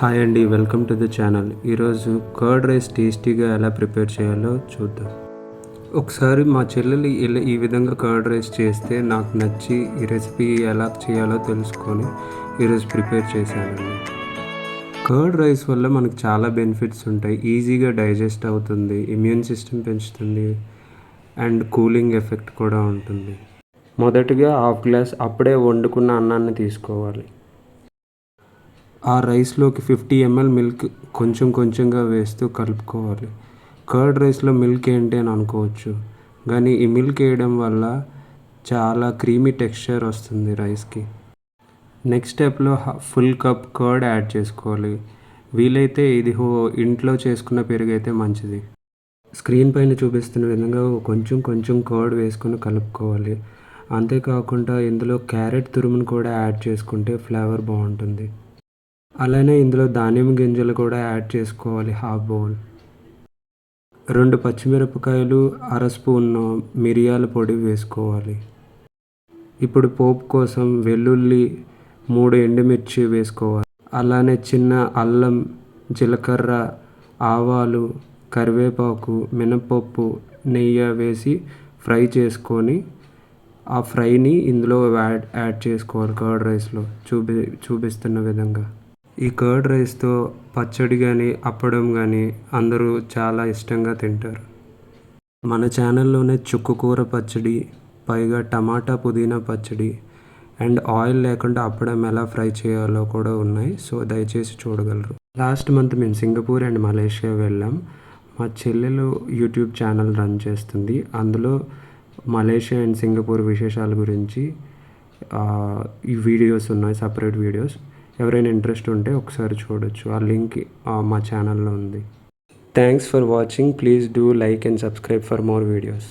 Hi అండి welcome to the channel ఈరోజు curd rice టేస్టీగా ఎలా ప్రిపేర్ చేయాలో చూద్దాం. ఒకసారి మా చెల్లెలు ఇలా ఈ విధంగా కర్డ్ రైస్ చేస్తే నాకు నచ్చి ఈ రెసిపీ ఎలా చేయాలో తెలుసుకొని ఈరోజు ప్రిపేర్ చేశానండి కర్డ్ రైస్ వల్ల మనకు చాలా బెనిఫిట్స్ ఉంటాయి. ఈజీగా డైజెస్ట్ అవుతుంది ఇమ్యూన్ సిస్టమ్ పెంచుతుంది అండ్ కూలింగ్ ఎఫెక్ట్ కూడా ఉంటుంది. మొదటిగా హాఫ్ గ్లాస్ అప్పుడే వండుకున్న అన్నాన్ని తీసుకోవాలి. ఆ రైస్లోకి ఫిఫ్టీ ఎంఎల్ మిల్క్ కొంచెం కొంచెంగా వేస్తూ కలుపుకోవాలి. కర్డ్ రైస్లో మిల్క్ ఏంటి అని అనుకోవచ్చు. కానీ ఈ మిల్క్ వేయడం వల్ల చాలా క్రీమీ టెక్స్చర్ వస్తుంది రైస్కి. నెక్స్ట్ స్టెప్లో ఫుల్ కప్ కర్డ్ యాడ్ చేసుకోవాలి. వీలైతే ఇది హో ఇంట్లో చేసుకున్న పెరుగు అయితే మంచిది. స్క్రీన్ పైన చూపిస్తున్న విధంగా కొంచెం కొంచెం కర్డ్ వేసుకొని కలుపుకోవాలి. అంతేకాకుండా ఇందులో క్యారెట్ తురుమును కూడా యాడ్ చేసుకుంటే ఫ్లేవర్ బాగుంటుంది. అలానే ఇందులో ధాన్యం గింజలు కూడా యాడ్ చేసుకోవాలి హాఫ్ బౌల్. రెండు పచ్చిమిరపకాయలు అర స్పూన్ మిరియాల పొడి వేసుకోవాలి. ఇప్పుడు పోపు కోసం వెల్లుల్లి మూడు ఎండుమిర్చి వేసుకోవాలి. అలానే చిన్న అల్లం జీలకర్ర ఆవాలు కరివేపాకు మినపప్పు నెయ్యి వేసి ఫ్రై చేసుకొని ఆ ఫ్రైని ఇందులో యాడ్ యాడ్ చేసుకోవాలి. కర్డ్ రైస్లో చూపి చూపిస్తున్న విధంగా. ఈ కర్డ్ రైస్తో పచ్చడి కానీ అప్పడం కానీ అందరూ చాలా ఇష్టంగా తింటారు. మన ఛానల్లోనే చుక్కుకూర పచ్చడి పైగా టమాటా పుదీనా పచ్చడి అండ్ ఆయిల్ లేకుండా అప్పడం ఎలా ఫ్రై చేయాలో కూడా ఉన్నాయి. సో దయచేసి చూడగలరు. లాస్ట్ మంత్ మేము సింగపూర్ అండ్ మలేషియా వెళ్ళాం. మా చెల్లెలు యూట్యూబ్ ఛానల్ రన్ చేస్తుంది. అందులో మలేషియా అండ్ సింగపూర్ విశేషాల గురించి ఈ వీడియోస్ ఉన్నాయి సపరేట్ వీడియోస్. ఎవరైనా ఇంట్రెస్ట్ ఉంటే ఒకసారి చూడొచ్చు. ఆ లింక్ మా ఛానల్లో ఉంది. Thanks for watching please do like and subscribe for more videos